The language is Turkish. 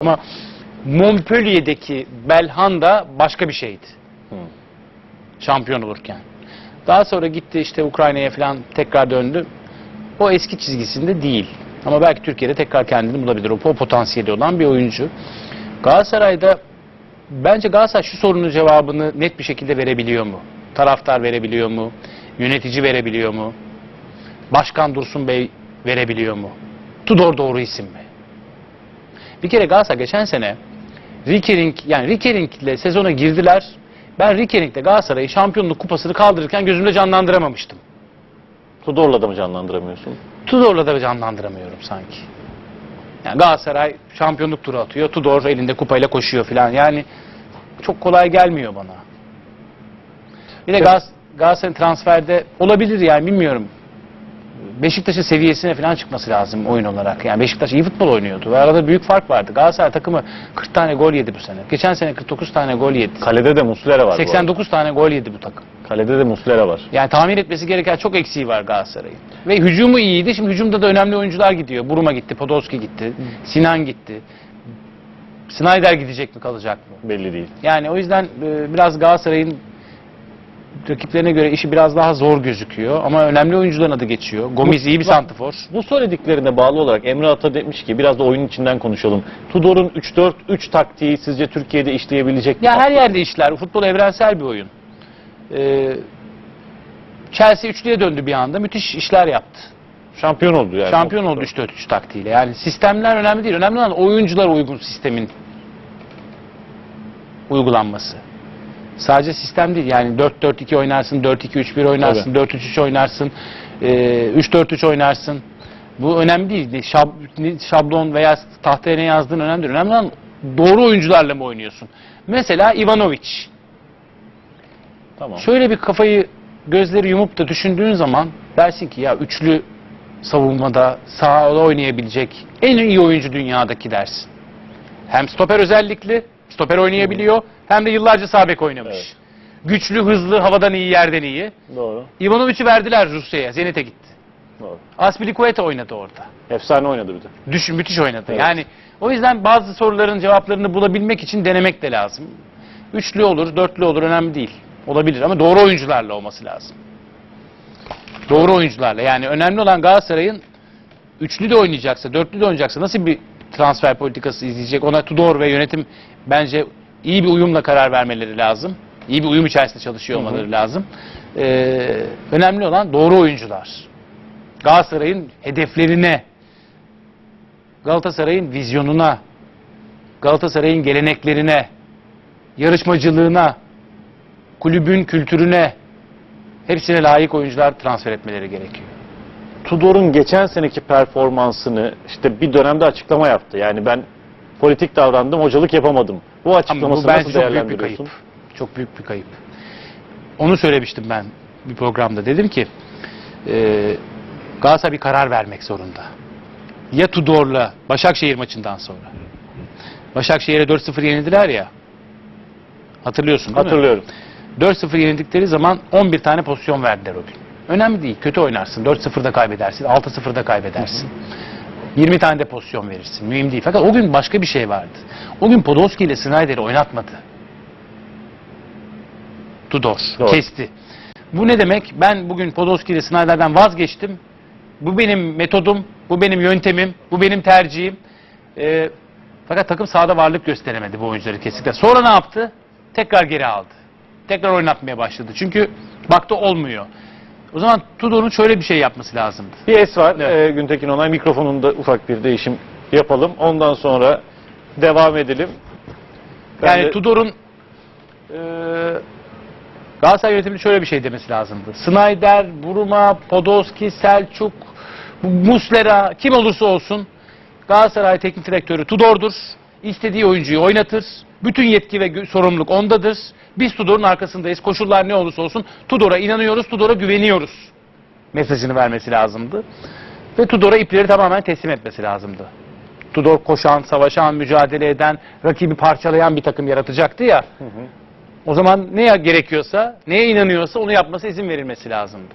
Ama Montpellier'deki Belhanda başka bir şeydi. Şampiyon olurken. Daha sonra gitti işte Ukrayna'ya falan tekrar döndü. O eski çizgisinde değil. Ama belki Türkiye'de tekrar kendini bulabilir. O, o potansiyeli olan bir oyuncu. Galatasaray'da bence Galatasaray şu sorunun cevabını net bir şekilde verebiliyor mu? Taraftar verebiliyor mu? Yönetici verebiliyor mu? Başkan Dursun Bey verebiliyor mu? Tudor doğru isim mi? Bir kere Galatasaray geçen sene Rickering yani Rickering'le sezona girdiler. Ben Rickering'le Galatasaray'ı şampiyonluk kupasını kaldırırken gözümde canlandıramamıştım. Tudor'la da mı canlandıramıyorsun? Tudor'la da canlandıramıyorum sanki. Yani Galatasaray şampiyonluk turu atıyor. Tudor elinde kupayla koşuyor falan. Yani çok kolay gelmiyor bana. Bir de Gal Galatasaray'ın transferde olabilir yani bilmiyorum. Beşiktaş'ın seviyesine falan çıkması lazım oyun olarak. Yani Beşiktaş iyi futbol oynuyordu. Ve arada büyük fark vardı. Galatasaray takımı 40 tane gol yedi bu sene. Geçen sene 49 tane gol yedi. Kalede de Muslera var bu arada. 89 tane gol yedi bu takım. Kalede de Muslera var. Yani tamir etmesi gereken çok eksiği var Galatasaray'ın. Ve hücumu iyiydi. Şimdi hücumda da önemli oyuncular gidiyor. Buruma gitti, Podolski gitti, Sinan gitti. Snyder gidecek mi kalacak mı? Belli değil. Yani o yüzden e, biraz Galatasaray'ın rakiplerine göre işi biraz daha zor gözüküyor. Ama önemli oyuncuların adı geçiyor. Gomis iyi bir santifor. Bu söylediklerine bağlı olarak Emre Ata demiş ki biraz da oyunun içinden konuşalım. Tudor'un 3-4-3 taktiği sizce Türkiye'de işleyebilecek mi? Ya her yerde işler. Futbol evrensel bir oyun. Ee, Chelsea üçlüye döndü bir anda. Müthiş işler yaptı. Şampiyon oldu yani. Şampiyon oldu 3-4-3 taktiğiyle. Yani sistemler önemli değil. Önemli olan oyuncular uygun sistemin uygulanması. Sadece sistem değil. Yani 4-4-2 oynarsın, 4-2-3-1 oynarsın, 4-3-3 oynarsın, e, 3-4-3 oynarsın. Bu önemli değil. Şab, şablon veya tahtaya ne yazdığın önemli değil. Önemli olan doğru oyuncularla mı oynuyorsun? Mesela Ivanovic. Tamam. Şöyle bir kafayı gözleri yumup da düşündüğün zaman dersin ki ya üçlü savunmada sahada oynayabilecek en iyi oyuncu dünyadaki dersin. Hem stoper özellikli, stoper oynayabiliyor hem de yıllarca sağ bek oynamış. Evet. Güçlü, hızlı, havadan iyi, yerden iyi. Doğru. Ivanovic'i verdiler Rusya'ya, Zenit'e gitti. Doğru. Aspilicueta oynadı orada. Efsane oynadı bir de. Düş, müthiş oynadı. Evet. Yani o yüzden bazı soruların cevaplarını bulabilmek için denemek de lazım. Üçlü olur, dörtlü olur önemli değil. Olabilir ama doğru oyuncularla olması lazım. Doğru oyuncularla. Yani önemli olan Galatasaray'ın üçlü de oynayacaksa, dörtlü de oynayacaksa nasıl bir transfer politikası izleyecek? Ona Tudor ve yönetim bence iyi bir uyumla karar vermeleri lazım. İyi bir uyum içerisinde çalışıyor olmaları lazım. Ee, önemli olan doğru oyuncular. Galatasaray'ın hedeflerine, Galatasaray'ın vizyonuna, Galatasaray'ın geleneklerine, yarışmacılığına, kulübün kültürüne hepsine layık oyuncular transfer etmeleri gerekiyor. Tudor'un geçen seneki performansını işte bir dönemde açıklama yaptı. Yani ben politik davrandım, hocalık yapamadım. Bu Ama açıklaması bu nasıl çok büyük bir kayıp. Çok büyük bir kayıp. Onu söylemiştim ben bir programda. Dedim ki e, Galatasaray bir karar vermek zorunda. Ya Tudor'la Başakşehir maçından sonra. Başakşehir'e 4-0 yenildiler ya. Hatırlıyorsun değil mi? Hatırlıyorum. 4-0 yenildikleri zaman 11 tane pozisyon verdiler o gün. Önemli değil. Kötü oynarsın. 4-0'da kaybedersin. 6-0'da kaybedersin. 20 tane de pozisyon verirsin. Mühim değil. Fakat o gün başka bir şey vardı. O gün Podolski ile Snyder'i oynatmadı. Tudor. Doğru. Kesti. Bu ne demek? Ben bugün Podolski ile Snyder'den vazgeçtim. Bu benim metodum, bu benim yöntemim, bu benim tercihim. Ee, fakat takım sahada varlık gösteremedi bu oyuncuları kesinlikle. Sonra ne yaptı? Tekrar geri aldı. Tekrar oynatmaya başladı. Çünkü baktı olmuyor. O zaman Tudor'un şöyle bir şey yapması lazımdı. Bir es var. Evet. Ee, Güntekin Onay mikrofonunda ufak bir değişim yapalım. Ondan sonra devam edelim. Ben yani de- Tudor'un e, Galatasaray yönetiminin şöyle bir şey demesi lazımdı. Snyder, Buruma, Podolski, Selçuk, Muslera kim olursa olsun Galatasaray teknik direktörü Tudor'dur. İstediği oyuncuyu oynatır. Bütün yetki ve sorumluluk ondadır. Biz Tudor'un arkasındayız. Koşullar ne olursa olsun Tudor'a inanıyoruz, Tudor'a güveniyoruz mesajını vermesi lazımdı. Ve Tudor'a ipleri tamamen teslim etmesi lazımdı. Tudor koşan, savaşan, mücadele eden, rakibi parçalayan bir takım yaratacaktı ya. O zaman ne gerekiyorsa, neye inanıyorsa onu yapması izin verilmesi lazımdı.